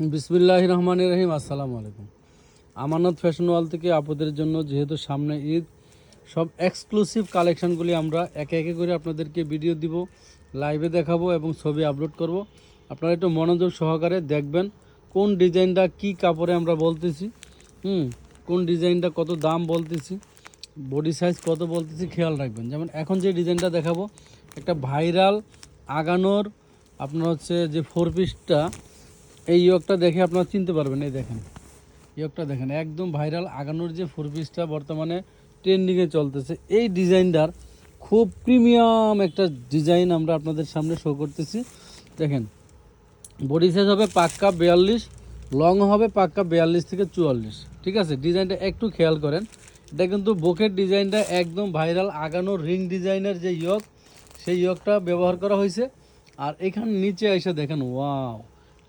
বিসমিল্লাহ রহমান রহিম আসসালামু আলাইকুম। আমানত ফ্যাশন ওয়াল থেকে আপনাদের জন্য যেহেতু সামনে ঈদ, সব এক্সক্লুসিভ কালেকশানগুলি আমরা একে একে করে আপনাদেরকে ভিডিও দিব লাইভে দেখাবো এবং ছবি আপলোড করব। আপনারা একটু মনোযোগ সহকারে দেখবেন কোন ডিজাইনটা কি কাপড়ে আমরা বলতেছি, হুম, কোন ডিজাইনটা কত দাম বলতেছি বডি সাইজ কত বলতেছি, খেয়াল রাখবেন। যেমন এখন যে ডিজাইনটা দেখাবো, একটা ভাইরাল আগানোর, আপনার হচ্ছে যে ফোর পিসটা এই ইয়কটা দেখে আপনারা চিনতে পারবেন, এই দেখেন। ইয়কটা দেখেন, একদম ভাইরাল আগানোর যে ফোর পিসটা বর্তমানে ট্রেন্ডিংয়ে চলতেছে, এই ডিজাইনটার খুব প্রিমিয়াম একটা ডিজাইন আমরা আপনাদের সামনে শো করতেছি। দেখেন বডি সাইজ হবে পাক্কা বিয়াল্লিশ লং হবে পাক্কা বিয়াল্লিশ থেকে চুয়াল্লিশ। ঠিক আছে? ডিজাইনটা একটু খেয়াল করেন, এটা কিন্তু বুকের ডিজাইনটা একদম ভাইরাল আগানো রিং ডিজাইনের যে ইয়ক, সেই ইয়কটা ব্যবহার করা হয়েছে। আর এখানে নিচে এসে দেখেন ওয়াও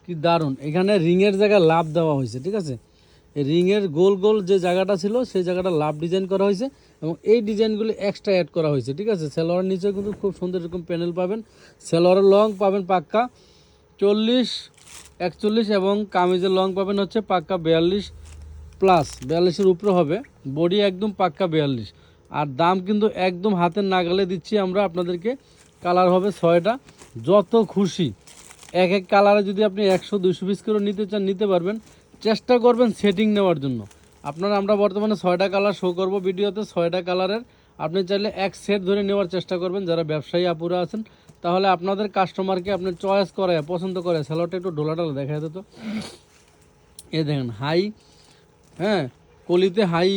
কি দারুণ। এখানে রিংয়ের জায়গায় লাভ দেওয়া হয়েছে, ঠিক আছে? রিংয়ের গোল গোল যে জায়গাটা ছিল, সেই জায়গাটা লাভ ডিজাইন করা হয়েছে এবং এই ডিজাইনগুলি এক্সট্রা অ্যাড করা হয়েছে, ঠিক আছে? সেলোয়ারের নিচে কিন্তু খুব সুন্দর এরকম প্যানেল পাবেন। সেলোয়ারের লং পাবেন পাক্কা চল্লিশ, একচল্লিশ এবং কামিজের লং পাবেন হচ্ছে পাক্কা বিয়াল্লিশ প্লাস বিয়াল্লিশের উপরে হবে বডি একদম পাক্কা বিয়াল্লিশ। আর দাম কিন্তু একদম হাতের নাগালে দিচ্ছি আমরা, আপনাদেরকে। কালার হবে ছয়টা, যত খুশি। এক এক কালারে যদি আপনি একশো দুশো পিস করে নিতে চান, নিতে পারবেন। চেষ্টা করবেন সেটিং নেওয়ার জন্য। আপনারা, আমরা বর্তমানে ছয়টা কালার শো করব ভিডিওতে, ছয়টা কালারের। আপনি চাইলে এক সেট ধরে নেওয়ার চেষ্টা করবেন, যারা ব্যবসায়ী আপুরা আছেন। তাহলে আপনাদের কাস্টমারকে আপনি চয়েস করায়, পছন্দ করে স্যালোটা একটু ঢোলাটালা দেখা যেত তো এ দেখেন হাই হ্যাঁ কলিতে হাই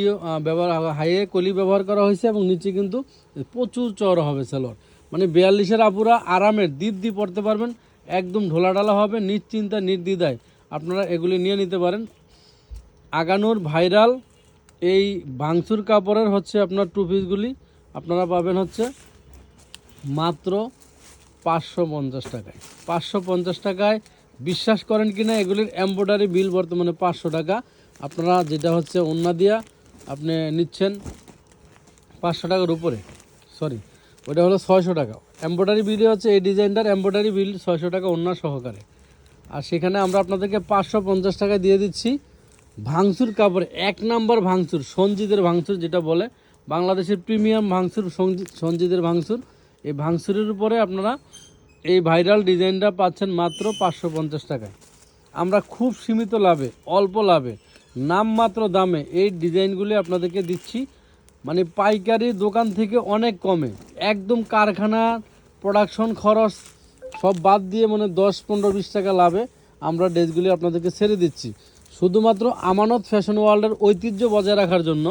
ব্যবহার হাইয়ে কলি ব্যবহার করা হয়েছে এবং নিচে কিন্তু প্রচুর চড় হবে সেলোয়ার মানে বিয়াল্লিশের আপুরা আরামের দিদ দি পড়তে পারবেন। একদম ঢোলাঢালা হবে, নিশ্চিন্তা, নির্দ্বিধায়। আপনারা এগুলি নিয়ে নিতে পারেন। আগানোর ভাইরাল এই ভাঙচুর কাপড়ের হচ্ছে আপনার টু পিসগুলি আপনারা পাবেন হচ্ছে মাত্র পাঁচশো পঞ্চাশ টাকায়। পাঁচশো পঞ্চাশ টাকায় বিশ্বাস করেন কি না এগুলির এম্ব্রয়ডারি বিল বর্তমানে পাঁচশো টাকা। আপনারা যেটা হচ্ছে অন্য দিয়া আপনি নিচ্ছেন পাঁচশো টাকার উপরে। সরি ওটা হলো ছয়শো টাকা। এম্ব্রয়ডারি বিলে হচ্ছে এই ডিজাইনটার এম্ব্রয়ডারি বিল ছয়শো টাকা অন্য সহকারে। আর সেখানে আমরা আপনাদেরকে পাঁচশো পঞ্চাশ টাকা দিয়ে দিচ্ছি ভাঙচুর কাপড়, এক নাম্বার ভাঙচুর, সঞ্জিতের ভাঙচুর যেটা বলে। বাংলাদেশের প্রিমিয়াম সঞ্জি- সঞ্জিতের ভাঙচুর। এই ভাঙচুরের উপরে আপনারা এই ভাইরাল ডিজাইনটা পাচ্ছেন মাত্র পাঁচশো পঞ্চাশ টাকায়। আমরা খুব সীমিত লাভে, অল্প লাভে, নামমাত্র দামে এই ডিজাইনগুলি আপনাদেরকে দিচ্ছি। মানে পাইকারি দোকান থেকে অনেক কমে, একদম কারখানা প্রোডাকশন খরচ সব বাদ দিয়ে মানে দশ, পনেরো, বিশ টাকা লাভে আমরা ড্রেসগুলি আপনাদেরকে ছেড়ে দিচ্ছি। শুধুমাত্র আমানত ফ্যাশন ওয়ার্ল্ডের ঐতিহ্য বজায় রাখার জন্য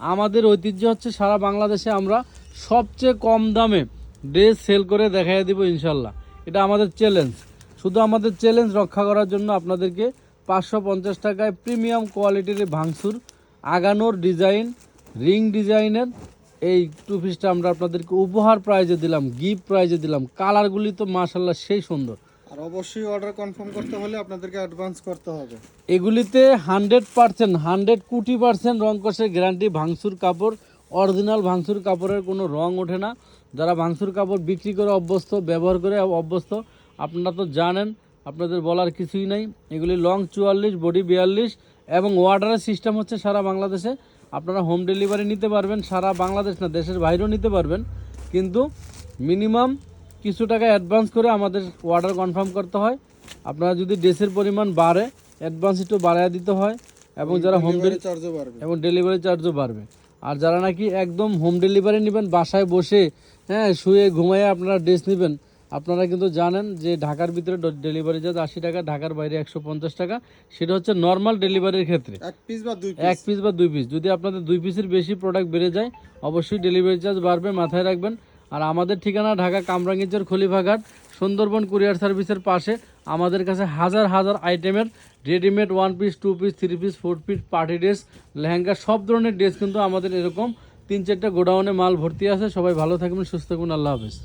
আমাদের ঐতিহ্য হচ্ছে সারা বাংলাদেশে আমরা সবচেয়ে কম দামে ড্রেস সেল করে দেখাই দিব ইনশাল্লাহ এটা আমাদের চ্যালেঞ্জ শুধু আমাদের চ্যালেঞ্জ রক্ষা করার জন্য আপনাদেরকে পাঁচশো পঞ্চাশ টাকায় প্রিমিয়াম কোয়ালিটির ভাঙসুর আগানোর ডিজাইন রিং ডিজাইনের এই টু পিসটা আমরা আপনাদেরকে উপহার প্রাইজে দিলাম গিফট প্রাইজে দিলাম। কালারগুলি তো মাশাল্লাহ সেই সুন্দর। আর অবশ্যই অর্ডার কনফার্ম করতে হলে আপনাদেরকে অ্যাডভান্স করতে হবে। এগুলিতে hundred percent hundred crore percent রং কষের গ্যারান্টি ভাঙসুর কাপড় অরিজিনাল ভাঙসুর কাপড়ের কোনো রং ওঠে না। যারা ভাঙসুর কাপড় বিক্রি করে অভ্যস্ত ব্যবহার করে অভ্যস্ত আপনারা তো জানেন আপনাদের বলার কিছুই নাই। এগুলি লং চুয়াল্লিশ বডি বিয়াল্লিশ এবং অর্ডারের সিস্টেম হচ্ছে সারা বাংলাদেশে। আপনারা হোম ডেলিভারি নিতে পারবেন সারা বাংলাদেশ না দেশের বাইরেও নিতে পারবেন। কিন্তু মিনিমাম কিছু টাকা অ্যাডভান্স করে আমাদের অর্ডার কনফার্ম করতে হয়। আপনারা যদি ড্রেসের পরিমাণ বাড়ে অ্যাডভান্স একটু বাড়ায় দিতে হয় এবং যারা হোম ডেলিভারি চার্জও বাড়বে। এবং ডেলিভারি চার্জও বাড়বে। আর যারা নাকি একদম হোম ডেলিভারি নেবেন বাসায় বসে হ্যাঁ শুয়ে ঘুমাইয়ে আপনারা ড্রেস নেবেন আপনারা কিন্তু জানেন যে ঢাকার ভিতরে ডেলিভারি চার্জ আশি টাকা ঢাকার বাইরে একশো পঞ্চাশ টাকা। সেটা হচ্ছে নর্মাল ডেলিভারির ক্ষেত্রে। এক পিস বা দুই এক পিস বা দুই পিস যদি আপনাদের দুই পিসের বেশি প্রোডাক্ট বেড়ে যায় অবশ্যই ডেলিভারি চার্জ বাড়বে মাথায় রাখবেন। আর আমাদের ঠিকানা ঢাকা কামরাঙ্গিচর খলিফাঘাট সুন্দরবন কুরিয়ার সার্ভিসের পাশে। আমাদের কাছে হাজার হাজার আইটেমের readymade one piece two piece three piece four piece party dress lehenga সব ধরনের ড্রেস কিন্তু আমাদের এরকম তিন চারটা গোডাউনে মাল ভর্তি আছে। সবাই ভালো থাকবেন সুস্থ থাকবেন। আল্লাহ হাফেজ।